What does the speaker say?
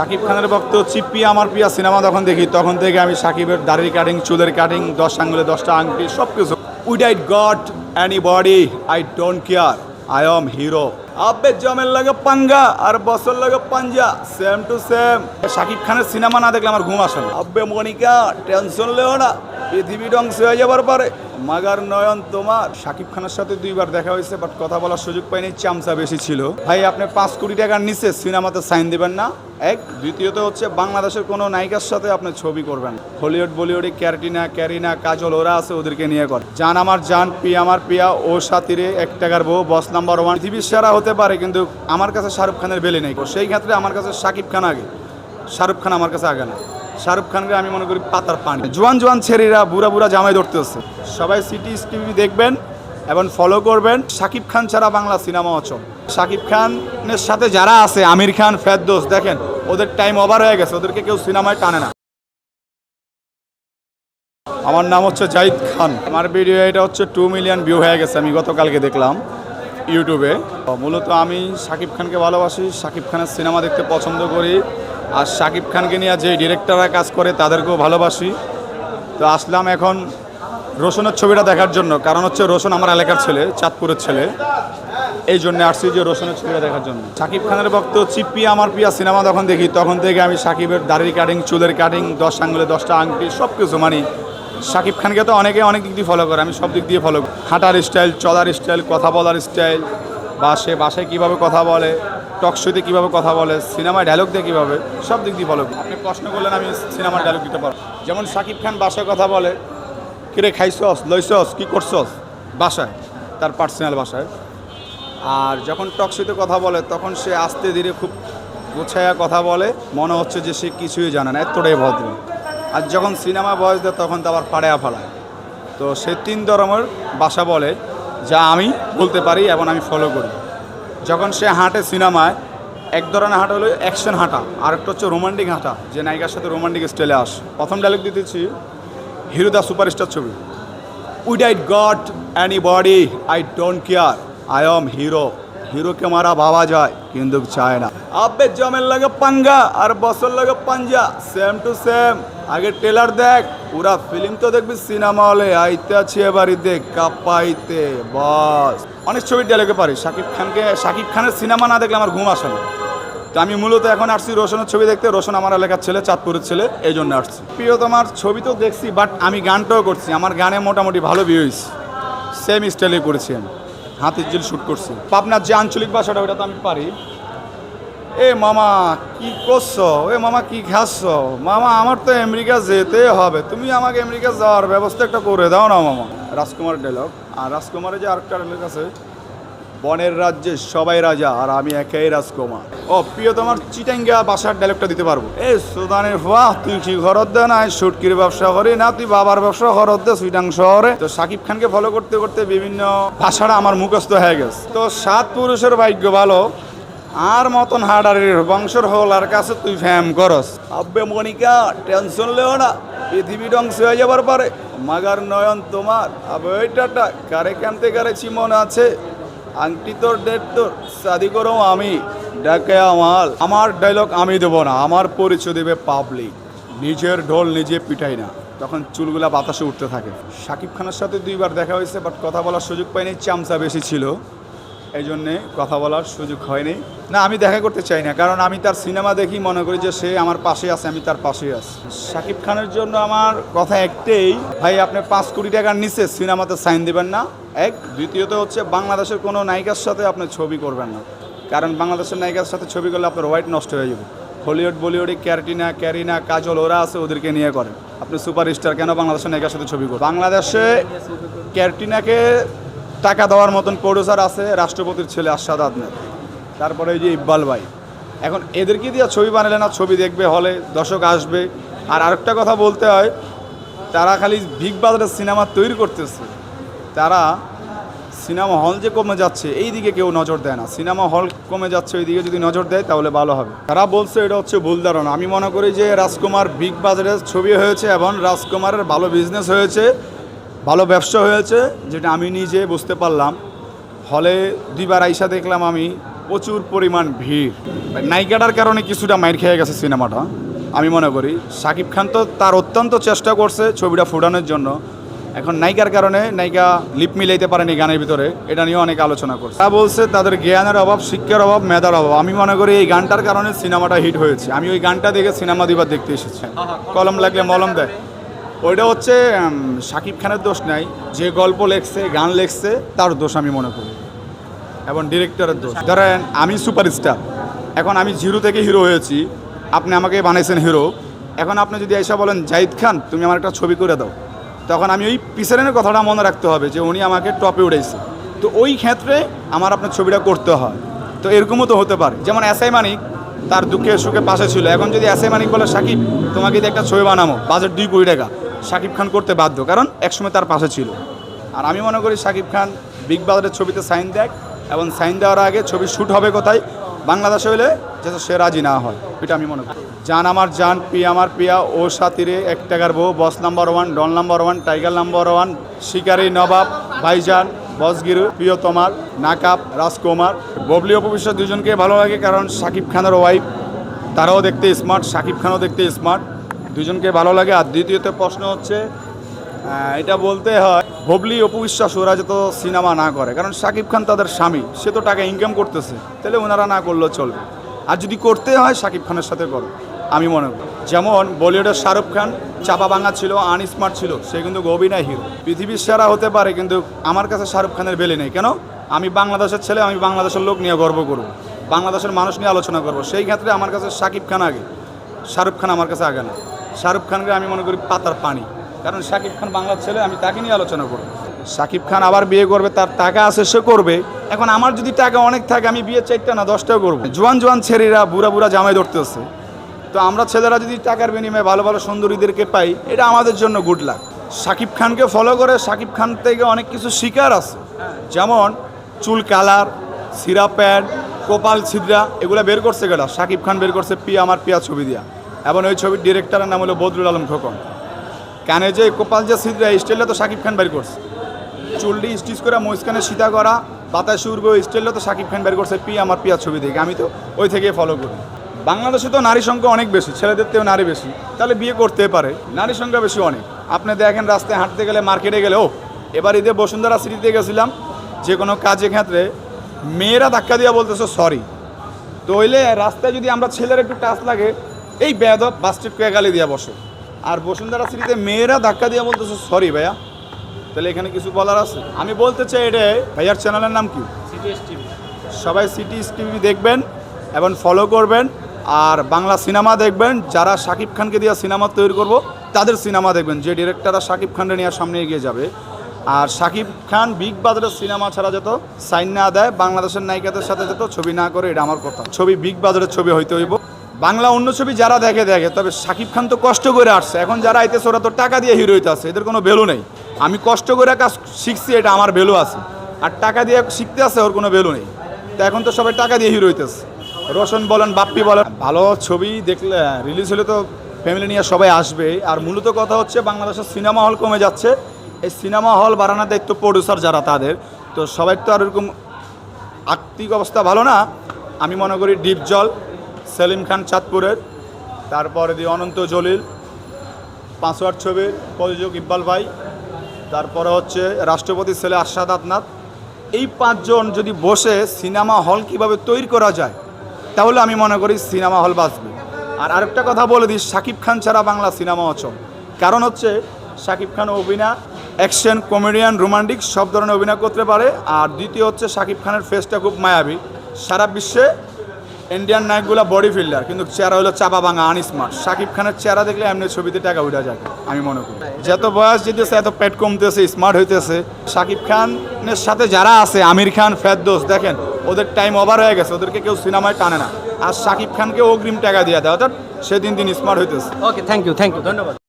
শাকিব খানের ভক্ত চিপ্পি আমার প্রিয়া সিনেমা যখন দেখি, তখন থেকে আমি শাকিবের দাড়ির কাটিং চুলের কাটিং দশ আঙ্গুলে দশটা আংটি সব কিছু with I got anybody I don't care I am hero আব্বে জমের লাগে পাঙ্গা আর বছর লাগে পাঞ্জা সেম টু সেম শাকিব খানের সিনেমা না দেখলে আমার ঘুম আসে না। আব্বে মনিকা টেনশন লেও না, পৃথিবী ধ্বংস হয়ে যাবার পরে মাগার নয়ন তোমার। শাকিব খানের সাথে দুইবার দেখা হয়েছে বাট কথা বলার সুযোগ পাইনি, চামচা বেশি ছিল। ভাই, আপনি পাঁচ কোটি টাকার নিচে সিনেমাতে সাইন দিবেন না। এক, দ্বিতীয়ত হচ্ছে বাংলাদেশের কোনো নায়িকার সাথে আপনি ছবি করবেন। হলিউড, বলিউডে ক্যারিটিনা ক্যারিনা, কাজল, ওরা আছে ওদেরকে নিয়ে কর। জান আমার জান, পিয়া আমার পিয়া, ও সাথীরে এক টাকার বউ বস নাম্বার ওয়ান পৃথিবীর সেরা হতে পারে, কিন্তু আমার কাছে শাহরুখ খানের বেলে নেই। সেই ক্ষেত্রে আমার কাছে শাকিব খান আগে। শাহরুখ খান আমার কাছে আগে না। শাহরুখ খানকে আমি মনে করি পাতার পানি। জোয়ান জোয়ান ছেলেরা বুড়া বুড়া জামাই ধরতে হচ্ছে। সবাই সিটি টিভি দেখবেন এবং ফলো করবেন। শাকিব খান ছাড়া বাংলা সিনেমা অচল। শাকিব খানের সাথে যারা আছে, আমির খান, ফেরদোস, দেখেন, ওদের টাইম ওভার হয়ে গেছে। ওদেরকে কেউ সিনেমায় টানে না। আমার নাম হচ্ছে জাহিদ খান। আমার ভিডিও এটা হচ্ছে টু মিলিয়ন ভিউ হয়ে গেছে। আমি গতকালকে দেখলাম ইউটিউবে মূলত আমি শাকিব খানকে ভালোবাসি। শাকিব খানের সিনেমা দেখতে পছন্দ করি। আর শাকিব খানকে নিয়ে যে ডিরেক্টররা কাজ করে তাদেরকেও ভালোবাসি। তো আসলাম এখন রোশনের ছবিটা দেখার জন্য, কারণ হচ্ছে রোশন আমার এলাকার ছেলে, চাঁদপুরের ছেলে। এই জন্য আসছি যে রোশনের ছবিটা দেখার জন্য। শাকিব খানের ভক্ত চিপ্পি, আমার প্রিয়া সিনেমা যখন দেখি, তখন থেকে আমি শাকিবের দাড়ির কাটিং চুলের কাটিং দশ আঙ্গুলে দশটা আংটি সব কিছু মানি। শাকিব খানকে তো অনেকে অনেক দিক দিয়ে ফলো করে, আমি সব দিক দিয়ে ফলো করি। হাঁটার স্টাইল চলার স্টাইল কথা বলার স্টাইল বা সে বাসায় কীভাবে কথা বলে টক শোতে কীভাবে কথা বলে সিনেমায় ডায়লগ দিয়ে কীভাবে, সব দিক দিয়ে করি। আপনি প্রশ্ন করলেন, আমি সিনেমার ডায়লগ দিতে পারব। যেমন শাকিব খান বাসায় কথা বলে, কিরে, খাইছস, লইছস, কী করছস? বাসায়, তার পার্সোনাল বাসায়। আর যখন টকশিতে কথা বলে, তখন সে আস্তে ধীরে খুব গোছায়া কথা বলে। মনে হচ্ছে যে সে কিছুই জানে না, এতটাই ভদ্র। আর যখন সিনেমা বয়স দেয়, তখন তো আবার ফাড়ায়া ফাড়ায় তো সে তিন ধরনের ভাষা বলে, যা আমি বলতে পারি এবং আমি ফলো করি। যখন সে হাঁটে সিনেমায়, এক ধরনের হাঁটা হলো অ্যাকশন হাঁটা, আর একটা হচ্ছে রোমান্টিক হাঁটা, যে নায়িকার সাথে রোমান্টিক স্টাইলে আস। প্রথম ডায়লগ দিতেছি হিরো দ্য সুপারস্টার ছবি। With I got anybody I don't care I am hero. হিরোকে মারা ভাবা যায়, কিন্তু চায় না। আব্বে জমের লাগে পাঙ্গা, আর বছর লাগে পাঞ্জা সেম টু সেম আগে ট্রেলার দেখ পুরা ফিল্ম তো দেখবি সিনেমা হলে আইতে আছি দেখ কাপাইতে, বাস। অনেক ছবির ডায়লগে পারি। শাকিব খানকে, শাকিব খানের সিনেমা না দেখলে আমার ঘুম আসে না। তো আমি মূলত এখন আসছি রোশনের ছবি দেখতে। রোশন আমার এলাকার ছেলে, চাঁদপুরের ছেলে, এই জন্য আসছি। প্রিয় তোমার ছবি তো দেখছি বাট আমি গানটাও করছি। আমার গানে মোটামুটি ভালো ভিউ হয়েছে। সেম স্টাইলে করেছি আমি। হাতের জিল শ্যুট করছি। পাবনার যে আঞ্চলিক ভাষাটা ওটা তো আমি পারি। এ মামা, কি করছ? এ মামা, কি খাচ্ছ? মামা, আমার তো আমেরিকা যেতে হবে। তুমি আমাকে আমেরিকা যাওয়ার ব্যবস্থা একটা করে দাও না, মামা। রাজকুমার ডায়লগ আর রাজকুমারের যে আরেকটা ডায়লগ আছে, বনের রাজ্যে সবাই রাজা, আর আমি একাই রাজকুমার। ও, প্রিয়, তোমার চিটাঙ্গা বাসার ডায়লগটা দিতে পারব। এ, সুদানের বাহ তুই কি ঘরত দে না সুটকির ব্যবসা করি না, তুই বাবার ব্যবসা ঘরত দে সুইটাং শহরে। তো সাকিব খানকে ফলো করতে করতে বিভিন্ন ভাষাটা আমার মুখস্থ হয়ে গেছে। তো সাত পুরুষের ভাগ্য ভালো। আর মতন হাডারের বংশর হলার কাছে তুই ফ্যাম করস। আব্বে মনিকা, টেনশন লেও না, পৃথিবী ধ্বংস হয়ে যাবার পরে মাগার নয়ন তোমার। আবে ওইটাটা কারে কানতে কারেছি মনে আছে। আংটি তোর, ডেট তোর শাদি করো আমি, ডাকে আমার আমার ডায়লগ আমি দেবো না, আমার পরিচয় দেবে পাবলিক নিজের ঢোল নিজে পিটাই না। তখন চুলগুলা বাতাসে উঠতে থাকে। শাকিব খানের সাথে দুইবার দেখা হয়েছে বাট কথা বলার সুযোগ পাইনি, চামচা বেশি ছিল। এই জন্যে কথা বলার সুযোগ হয়নি। না, আমি দেখা করতে চাই না, কারণ আমি তার সিনেমা দেখি, মনে করি যে সে আমার পাশে আছে, আমি তার পাশে আছি। শাকিব খানের জন্য আমার কথা একটাই, ভাই, আপনি পাঁচ কোটি টাকার নিচে সিনেমাতে সাইন দিবেন না। এক, দ্বিতীয়ত হচ্ছে, বাংলাদেশের কোনো নায়িকার সাথে আপনি ছবি করবেন না। কারণ বাংলাদেশের নায়িকার সাথে ছবি করলে আপনার হোয়াইট নষ্ট হয়ে যাবে। হলিউড বলিউডে ক্যারিটিনা, ক্যারিনা, কাজল, ওরা আছে, ওদেরকে নিয়ে করেন। আপনি সুপারস্টার কেন বাংলাদেশের নায়িকার সাথে ছবি করেন বাংলাদেশে ক্যারিটিনাকে টাকা দেওয়ার মতন প্রডিউসার আছে, রাষ্ট্রপতির ছেলে আশাদ আদনাদ তারপরে এই যে ইকবাল ভাই। এখন এদেরকে দিয়ে ছবি বানালে না, ছবি দেখবে, হলে দর্শক আসবে। আর আরেকটা কথা বলতে হয়, তারা খালি বিগ বাজারের সিনেমা তৈরি করতেছে। তারা সিনেমা হল যে কমে যাচ্ছে এই দিকে কেউ নজর দেয় না। সিনেমা হল কমে যাচ্ছে ওই দিকে যদি নজর দেয়, তাহলে ভালো হবে। তারা বলছে, এটা হচ্ছে ভুল ধারণা। আমি মনে করি যে রাজকুমার বিগ বাজারের ছবি হয়েছে এবং রাজকুমারের ভালো বিজনেস হয়েছে। ভালো ব্যবসা হয়েছে, যেটা আমি নিজে বুঝতে পারলাম। হলে দুইবার আইসা দেখলাম আমি প্রচুর পরিমাণ ভিড়। নায়িকাটার কারণে কিছুটা মাইর খেয়ে গেছে সিনেমাটা, আমি মনে করি। সাকিব খান তো তার অত্যন্ত চেষ্টা করছে ছবিটা ফুটানোর জন্য। এখন নায়িকার কারণে নায়িকা লিপ মিলাইতে পারেনি গানের ভিতরে, এটা নিয়ে অনেক আলোচনা করছে। তা বলছে তাদের জ্ঞানের অভাব, শিক্ষার অভাব, মেধার অভাব। আমি মনে করি এই গানটার কারণে সিনেমাটা হিট হয়েছে। আমি ওই গানটা দেখে সিনেমা দিবার দেখতে এসেছি। কলম লাগলে মলম দেয়। ওইটা হচ্ছে শাকিব খানের দোষ নাই। যে গল্প লেখছে, গান লেখছে, তার দোষ আমি মনে করি। এবং ডিরেক্টরের দোষ। ধরেন, আমি সুপারস্টার। এখন আমি জিরো থেকে হিরো হয়েছি। আপনি আমাকে বানাইছেন হিরো। এখন আপনি যদি এসে বলেন, জাহিদ খান, তুমি আমার একটা ছবি করে দাও। তখন আমি ওই পিছনের কথাটা মনে রাখতে হবে যে উনি আমাকে টপে উঠেছে তো ওই ক্ষেত্রে আমার আপনার ছবিটা করতে হয়। তো এরকমও তো হতে পারে। যেমন এসআই মানিক, তার দুঃখে সুখে পাশে ছিল। এখন যদি এসআই মানিক বলে, সাকিব, তোমাকে দিয়ে একটা ছবি বানাবো, বাজেট দুই কোটি টাকা। সাকিব খান করতে বাধ্য, কারণ একসময় তার পাশে ছিল। আর আমি মনে করি সাকিব খান বিগ বাজারের ছবিতে সাইন দেয় এবং সাইন দেওয়ার আগে ছবি শ্যুট হবে কোথায়, বাংলাদেশে হলে যাতে সে রাজি না হয়, এটা আমি মনে করি। জান আমার জান পিয়া আমার পিয়া ও সাথীরে এক টাকার বউ, boss number one, don number one, tiger number one, Shikari Nabab, Bhaijaan, বসগিরু প্রিয় তোমার নাকাব, রাজকুমার। ববলি অপবিশ্বাস দুজনকে ভালো লাগে, কারণ সাকিব খানের ওয়াইফ তারাও দেখতে স্মার্ট সাকিব খানও দেখতে স্মার্ট দুজনকে ভালো লাগে। আর দ্বিতীয়ত প্রশ্ন হচ্ছে এটা বলতে হয় ববলি অপবিশ্বাস ওরা যত সিনেমা না করে। কারণ শাকিব খান তাদের স্বামী, সে তো টাকা ইনকাম করতেছে। তাহলে ওনারা না করলেও চলবে। আর যদি করতে হয় শাকিব খানের সাথে করো, আমি মনে করি। যেমন বলিউডের শাহরুখ খান, চাপা ভাঙা ছিল, আনস্মার্ট ছিল, সে কিন্তু অভিনয় হিরো। পৃথিবীর সেরা হতে পারে, কিন্তু আমার কাছে শাহরুখ খানের বেলে নেই। কেন? আমি বাংলাদেশের ছেলে, আমি বাংলাদেশের লোক নিয়ে গর্ব করব। বাংলাদেশের মানুষ নিয়ে আলোচনা করব। সেই ক্ষেত্রে আমার কাছে শাকিব খান আগে। শাহরুখ খান আমার কাছে আগে না। শাহরুখ খানকে আমি মনে করি পাতার পানি। কারণ শাকিব খান বাংলার ছেলে, আমি তাকে নিয়ে আলোচনা করব। শাকিব খান আবার বিয়ে করবে, তার টাকা আছে, সে করবে। এখন আমার যদি টাকা অনেক থাকে, আমি বিয়ে চারটা না দশটাও করব। জোয়ান জোয়ান ছেলেরা বুড়া বুড়া জামাই ধরতেছে। তো আমরা ছেলেরা যদি টাকার বিনিময়ে ভালো ভালো সুন্দরীদেরকে পাই, এটা আমাদের জন্য গুড লাক শাকিব খানকে ফলো করে শাকিব খান থেকে অনেক কিছু শিকার আছে। যেমন চুল কালার সিরা প্যান্ট কপাল ছিদ্রা, এগুলো বের করছে গেলা শাকিব খান বের করছে পিয়া, আমার পিয়া ছবি দিয়া। এবং ওই ছবির ডিরেক্টরের নাম হলো বদরুল আলম খোকন। কানে যে কপাল যে ছিদ্রা, এই স্টাইলটা তো শাকিব খান বের করছে। চুলটি স্টিচ করে মহিষখানে সীতা করা বাতাসে উড়বে ওই স্টাইলটা তো শাকিব খান বের করছে পি আমার পিয়া ছবি দেখে। আমি তো ওই থেকে ফলো করি। বাংলাদেশে তো নারী সংখ্যা অনেক বেশি, ছেলেদের থেকেও নারী বেশি। তাহলে বিয়ে করতে পারে নারী সংখ্যা বেশি অনেক। আপনি দেখেন রাস্তায় হাঁটতে গেলে মার্কেটে গেলে, ও, এবার ঈদে বসুন্ধরা সিটিতে গেছিলাম যে কোনো কাজে ক্ষেত্রে মেয়েরা ধাক্কা দিয়া বলতেছে সরি তো হইলে রাস্তায় যদি আমরা ছেলের একটু টাচ লাগে এই বেয়াদব বাস্টেট কয়ে গালি দিয়া বসে। আর বসুন্ধরা সিটিতে মেয়েরা ধাক্কা দিয়া বলতেছে সরি ভাইয়া। তাহলে এখানে কিছু বলার আছে? আমি বলতে চাই এটা ভাইয়ার চ্যানেলের নাম কি? সবাই সিটি টিভি দেখবেন এবং ফলো করবেন আর বাংলা সিনেমা দেখবেন। যারা শাকিব খানকে দিয়ে সিনেমা তৈরি করব তাদের সিনেমা দেখবেন। যে ডিরেক্টররা শাকিব খানকে নিয়ে সামনে এগিয়ে যাবে আর শাকিব খান বিগ বাজারের সিনেমা ছাড়া যেত সাইন না দেয়, বাংলাদেশের নায়িকাদের সাথে যেত ছবি না করে, এটা আমার কথা। ছবি বিগ বাজারের ছবি হইতে হইব। বাংলা অন্য ছবি যারা দেখে দেখে, তবে শাকিব খান তো কষ্ট করে আসছে। এখন যারা আইতেছে, ওরা তো টাকা দিয়ে হিরো হইতে আছে এদের কোনো ভ্যালু নেই। আমি কষ্ট করে কাজ শিখছি, এটা আমার ভ্যালু আছে। আর টাকা দিয়ে শিখতে আছে ওর কোনো ভ্যালু নেই। তো এখন তো সবাই টাকা দিয়ে হিরো হইতেছে। রোশন বলেন, বাপ্পি বলেন, ভালো ছবি দেখলে রিলিজ হলে তো ফ্যামিলি নিয়ে সবাই আসবে আর মূলত কথা হচ্ছে, বাংলাদেশের সিনেমা হল কমে যাচ্ছে। এই সিনেমা হল বাড়ানোর দায়িত্ব প্রডিউসার যারা তাদের, তো সবাই তো আর এরকম আর্থিক অবস্থা ভালো না। আমি মনে করি ডিপ জল সেলিম খান চাঁদপুরের, তারপরে দিয়ে অনন্ত জলিল পাঁচওয়ার ছবির প্রযোজক ইকবাল ভাই, তারপরে হচ্ছে রাষ্ট্রপতি ছেলে আশাদ আদনাথ এই পাঁচজন যদি বসে সিনেমা হল কীভাবে তৈরি করা যায়, তাহলে আমি মনে করি সিনেমা হল বাঁচবে। আর আরেকটা কথা বলে দিই, শাকিব খান ছাড়া বাংলা সিনেমা অচল। কারণ হচ্ছে, শাকিব খান অভিনয় অ্যাকশন, কমেডিয়ান, রোমান্টিক, সব ধরনের অভিনয় করতে পারে। আর দ্বিতীয় হচ্ছে শাকিব খানের ফেসটা খুব মায়াবী। সারা বিশ্বে ইন্ডিয়ান নায়কগুলো বডি ফিল্ডার কিন্তু চেহারা হলো চাপা ভাঙা আনস্মার্ট শাকিব খানের চেহারা দেখলে এমনি ছবিতে টাকা উঠা যায়, আমি মনে করি। যত বয়স যেতেছে, এত পেট কমতেছে স্মার্ট হইতেছে। শাকিব খানের সাথে যারা আছে, আমির খান, ফেরদোস, দেখেন, ওদের টাইম ওভার হয়ে গেছে, ওদেরকে কেউ সিনেমায় টানে না। আর শাকিব খানকে অগ্রিম টাকা দিয়ে দেয়, অর্থাৎ সে দিন দিন স্মার্ট হইতেছে। Okay thank you thank you ধন্যবাদ।